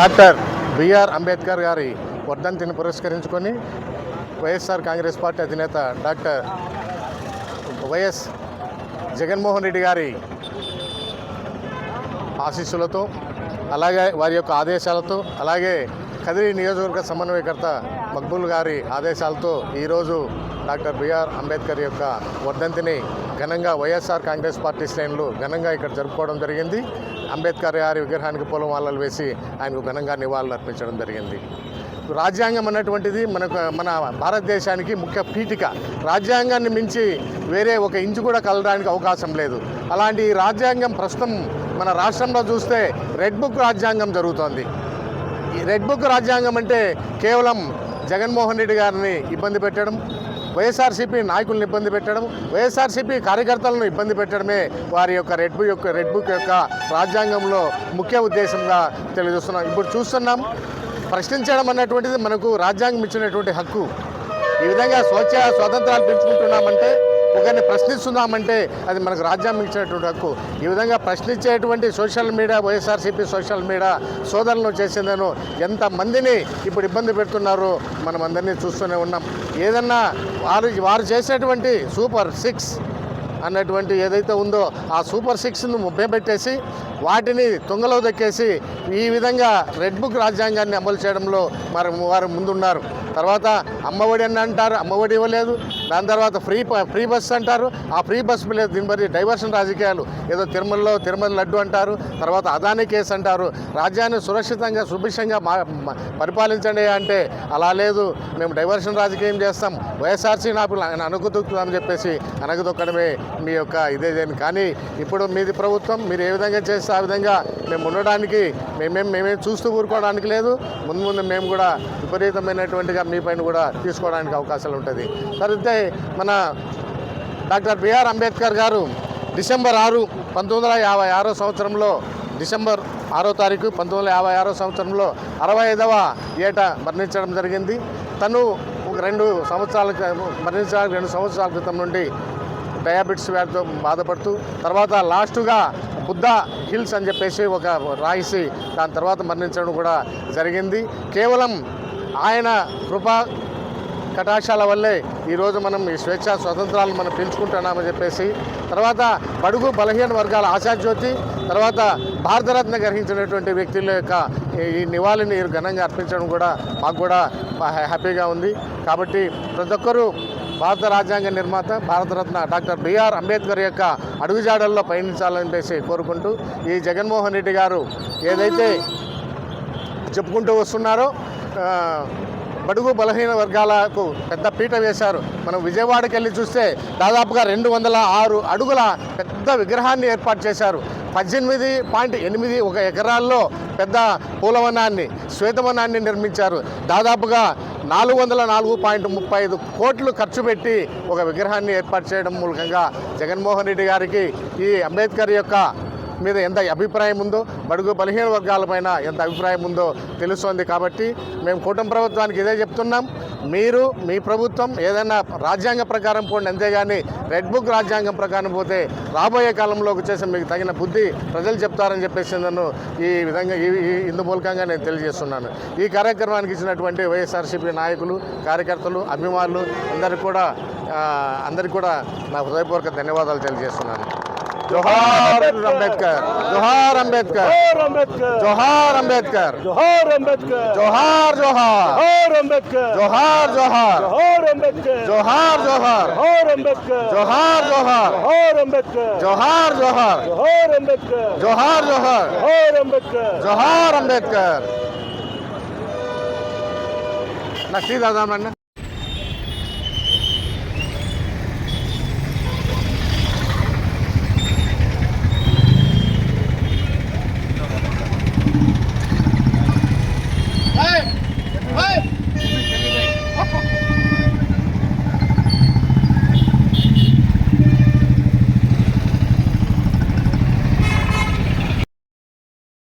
Doctor BR Ambedkar గారి వర్ధంతిని పురస్కరించుకొని వైఎస్ఆర్ కాంగ్రెస్ పార్టీ అధినేత డాక్టర్ వైఎస్ జగన్మోహన్ రెడ్డి గారి ఆశీస్సులతో అలాగే వారి యొక్క ఆదేశాలతో అలాగే కదిరి నియోజకవర్గ సమన్వయకర్త మక్బుల్ గారి ఆదేశాలతో ఈరోజు డాక్టర్ బిఆర్ అంబేద్కర్ యొక్క వర్ధంతిని ఘనంగా వైఎస్ఆర్ కాంగ్రెస్ పార్టీ శ్రేణులు ఘనంగా ఇక్కడ జరుపుకోవడం జరిగింది. అంబేద్కర్ గారి విగ్రహానికి పూలమాలలు వేసి ఆయనకు ఘనంగా నివాళులు అర్పించడం జరిగింది. రాజ్యాంగం అన్నటువంటిది మనకు మన భారతదేశానికి ముఖ్య పీఠిక. రాజ్యాంగాన్ని మించి వేరే ఒక ఇంచు కూడా కలడానికి అవకాశం లేదు. అలాంటి ఈ రాజ్యాంగం ప్రస్తుతం మన రాష్ట్రంలో చూస్తే రెడ్ బుక్ రాజ్యాంగం జరుగుతోంది. రెడ్ బుక్ రాజ్యాంగం అంటే కేవలం జగన్మోహన్ రెడ్డి గారిని ఇబ్బంది పెట్టడం వైఎస్ఆర్సీపీ నాయకులను ఇబ్బంది పెట్టడం వైఎస్ఆర్సీపీ కార్యకర్తలను ఇబ్బంది పెట్టడమే వారి యొక్క రెడ్ బుక్ యొక్క రెడ్ బుక్ యొక్క రాజ్యాంగంలో ముఖ్య ఉద్దేశంగా తెలియజేస్తున్నాం. ఇప్పుడు చూస్తున్నాం ప్రశ్నించడం అన్నటువంటిది మనకు రాజ్యాంగం ఇచ్చినటువంటి హక్కు. ఈ విధంగా స్వచ్ఛ స్వాతంత్రాలు పెంచుకుంటున్నామంటే ఒకరిని ప్రశ్నిస్తున్నామంటే అది మనకు రాజ్యాంగం ఇచ్చినటువంటి హక్కు. ఈ విధంగా ప్రశ్నించేటువంటి social media YSRCP social media సోదరులను చేసిందను ఎంతమందిని ఇప్పుడు ఇబ్బంది పెడుతున్నారో మనం అందరినీ చూస్తూనే ఉన్నాం. ఏదన్నా వారు వారు చేసేటువంటి సూపర్ సిక్స్ అన్నటువంటి ఏదైతే ఉందో ఆ సూపర్ సిక్స్ను పెట్టేసి వాటిని తుంగలో దక్కేసి ఈ విధంగా రెడ్ బుక్ రాజ్యాంగాన్ని అమలు చేయడంలో మరి వారు ముందున్నారు. తర్వాత అమ్మఒడి అని అంటారు అమ్మఒడి ఇవ్వలేదు. దాని తర్వాత ఫ్రీ ఫ్రీ బస్ అంటారు. ఆ ఫ్రీ బస్ లేదు దీని బట్టి డైవర్షన్ రాజకీయాలు. ఏదో తిరుమలలో తిరుమల లడ్డు అంటారు. తర్వాత అదాని కేసు అంటారు. రాజ్యాన్ని సురక్షితంగా సుభిక్షంగా మా పరిపాలించండి అంటే అలా లేదు. మేము డైవర్షన్ రాజకీయం చేస్తాం. వైఎస్ఆర్సీ నాకు అనగదొక్కుతామని చెప్పేసి అనగదొక్కడమే మీ యొక్క ఇదే కానీ ఇప్పుడు మీది ప్రభుత్వం మీరు ఏ విధంగా చేస్తే ఆ విధంగా మేము ఉండడానికి మేమేం మేమేం చూస్తూ ఊరుకోవడానికి లేదు. ముందు ముందు మేము కూడా విపరీతమైనటువంటిగా మీ పైన కూడా తీసుకోవడానికి అవకాశాలు ఉంటుంది. తర్వాత మన డాక్టర్ బిఆర్ అంబేద్కర్ గారు డిసెంబర్ ఆరు పంతొమ్మిది వందల యాభై ఆరో సంవత్సరంలో డిసెంబర్ ఆరో తారీఖు పంతొమ్మిది వందల యాభై ఆరో సంవత్సరంలో అరవై ఐదవ ఏట మరణించడం జరిగింది. తను ఒక రెండు సంవత్సరాల మరణించడానికి రెండు సంవత్సరాల క్రితం నుండి డయాబెటిస్ వ్యాధితో బాధపడుతూ తర్వాత లాస్ట్గా బుద్ధ హిల్స్ అని చెప్పేసి ఒక రాయిసి దాని తర్వాత మరణించడం కూడా జరిగింది. కేవలం ఆయన కృపా కటాక్షాల వల్లే ఈరోజు మనం ఈ స్వేచ్ఛ స్వతంత్రాలను మనం పెంచుకుంటున్నామని చెప్పేసి తర్వాత బడుగు బలహీన వర్గాల ఆశాజ్యోతి తర్వాత భారతరత్న గ్రహించినటువంటి వ్యక్తుల యొక్క ఈ- నివాళిని ఘనంగా అర్పించడం కూడా మాకు కూడా హ్యాపీగా ఉంది. కాబట్టి ప్రతి ఒక్కరూ భారత రాజ్యాంగ నిర్మాత భారతరత్న డాక్టర్ బిఆర్ అంబేద్కర్ యొక్క అడుగుజాడల్లో పయనించాలని చెప్పేసి కోరుకుంటూ ఈ జగన్మోహన్ రెడ్డి గారు ఏదైతే చెప్పుకుంటూ వస్తున్నారో బడుగు బలహీన వర్గాలకు పెద్ద పీట వేశారు. మనం విజయవాడకి వెళ్ళి చూస్తే దాదాపుగా రెండు వందల ఆరు అడుగుల పెద్ద విగ్రహాన్ని ఏర్పాటు చేశారు. పద్దెనిమిది పాయింట్ ఎనిమిది ఒక ఎకరాల్లో పెద్ద పూలవనాన్ని శ్వేతవనాన్ని నిర్మించారు. దాదాపుగా నాలుగు వందల నాలుగు పాయింట్ ముప్పై ఐదు కోట్లు ఖర్చు పెట్టి ఒక విగ్రహాన్ని ఏర్పాటు చేయడం మూలకంగా జగన్మోహన్ రెడ్డి గారికి ఈ అంబేద్కర్ యొక్క మీద ఎంత అభిప్రాయం ఉందో బడుగు బలహీన వర్గాలపైన ఎంత అభిప్రాయం ఉందో తెలుస్తోంది కాబట్టి మేము కూటమి ప్రభుత్వానికి ఇదే చెప్తున్నాం. మీరు మీ ప్రభుత్వం ఏదైనా రాజ్యాంగ ప్రకారం పోండి అంతేగాని రెడ్ బుక్ రాజ్యాంగం ప్రకారం పోతే రాబోయే కాలంలో వచ్చేసి మీకు తగిన బుద్ధి ప్రజలు చెప్తారని చెప్పేసి నన్ను ఈ విధంగా ఈ ఇందు మూలకంగా నేను తెలియజేస్తున్నాను. ఈ కార్యక్రమానికి ఇచ్చినటువంటి వైఎస్ఆర్సీపీ నాయకులు కార్యకర్తలు అభిమానులు అందరికీ కూడా అందరికీ కూడా నా హృదయపూర్వక ధన్యవాదాలు తెలియజేస్తున్నాను. जोहार अंबेडकर जोहार अंबेडकर जोहार अंबेडकर जोहार अंबेडकर जोहार जोहार अंबेडकर जोहार जोहार अंबेडकर जोहार जोहार अंबेडकर जोहार जोहार अंबेडकर जोहार जोहार अंबेडकर जोहार जोहार अंबेडकर जोहार अंबेडकर नसीद आज़म